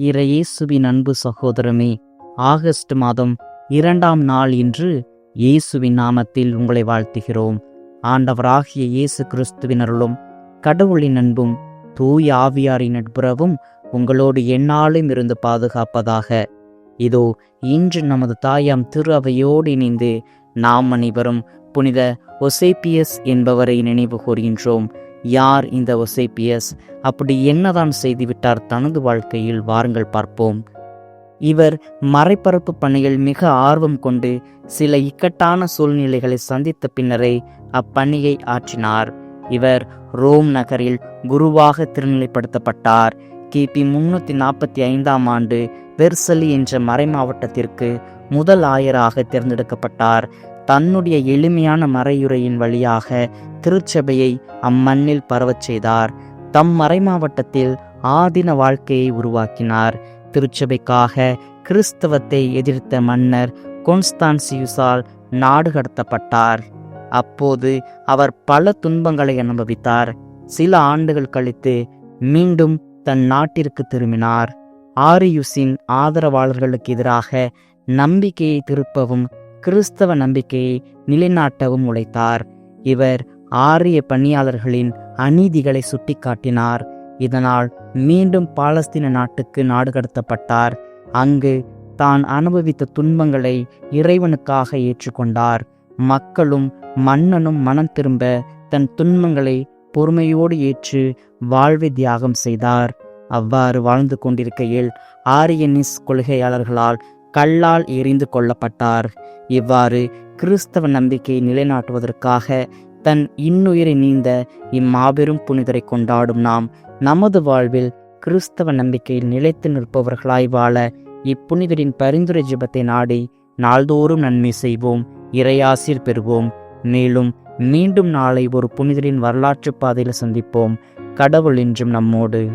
இறையேசுவின் அன்பு சகோதரமே ஆகஸ்ட் மாதம் இரண்டாம் நாள் இன்று இயேசுவின் நாமத்தில் உங்களை வாழ்த்துகிறோம். ஆண்டவராகிய இயேசு கிறிஸ்துவினருளும் கடவுளின் அன்பும் தூய ஆவியாரின் நட்புறவும் உங்களோடு எந்நாளும் இருந்து பாதுகாப்பதாக. இதோ இன்று நமது தாயாம் திரு அவையோடு இணைந்து நாம் அனைவரும் புனித ஒசேபியஸ் என்பவரை நினைவு கூறுகின்றோம் யார் இந்த ஒசேப்பியஸ்? அப்படி என்னதான் செய்துவிட்டார் தனது வாழ்க்கையில்? வாருங்கள் பார்ப்போம். இவர் மறைபரப்பு பணியில் மிக ஆர்வம் கொண்டு சில இக்கட்டான சூழ்நிலைகளை சந்தித்த பின்னரே அப்பணியை ஆற்றினார். இவர் ரோம் நகரில் குருவாக திருநிலைப்படுத்தப்பட்டார். கிபி முன்னூற்றி நாற்பத்தி ஐந்தாம் ஆண்டு வெர்சலி என்ற மறைமாவட்டத்திற்கு முதல் ஆயராக தேர்ந்தெடுக்கப்பட்டார். தன்னுடைய எளிமையான மறையுரையின் வழியாக திருச்சபையை அம்மண்ணில் பரவச் செய்தார். தம் மறைமாவட்டத்தில் ஆதின வாழ்க்கையை உருவாக்கினார். திருச்சபைக்காக கிறிஸ்தவத்தை எதிர்த்த மன்னர் கொன்ஸ்டான்சியுஸால் நாடு கடத்தப்பட்டார். அப்போது அவர் பல துன்பங்களை அனுபவித்தார். சில ஆண்டுகள் கழித்து மீண்டும் தன் நாட்டிற்கு திரும்பினார். ஆரியுஸின் ஆதரவாளர்களுக்கு எதிராக நம்பிக்கையை திருப்பவும் கிறிஸ்தவ நம்பிக்கையை நிலைநாட்டவும் உழைத்தார். இவர் ஆரிய பணியாளர்களின் அநீதிகளை சுட்டிக்காட்டினார். இதனால் மீண்டும் பாலஸ்தீன நாட்டுக்கு நாடு கடத்தப்பட்டார். அங்கு தான் அனுபவித்த துன்பங்களை இறைவனுக்காக ஏற்றுக்கொண்டார். மக்களும் மன்னனும் மனம் திரும்ப தன் துன்பங்களை பொறுமையோடு ஏற்று வாழ்வை தியாகம் செய்தார். அவ்வாறு வாழ்ந்து கொண்டிருக்கையில் ஆரியனிஸ் கொள்கையாளர்களால் கல்லால் எரிந்து கொள்ளப்பட்டார் இவ்வாறு கிறிஸ்தவ நம்பிக்கையை நிலைநாட்டுவதற்காக தன் இன்னுயிரை நீந்த இம்மாபெரும் புனிதரை கொண்டாடும் நாம் நமது வாழ்வில் கிறிஸ்தவ நம்பிக்கையில் நிலைத்து நிற்பவர்களாய் வாழ இப்புனிதரின் பரிந்துரை ஜெபத்தை நாடி நாள்தோறும் நன்மை செய்வோம் இறையாசிர் பெறுவோம். மேலும் மீண்டும் நாளை ஒரு புனிதரின் வரலாற்று பாதையில் சந்திப்போம். கடவுள் என்றும் நம்மோடு.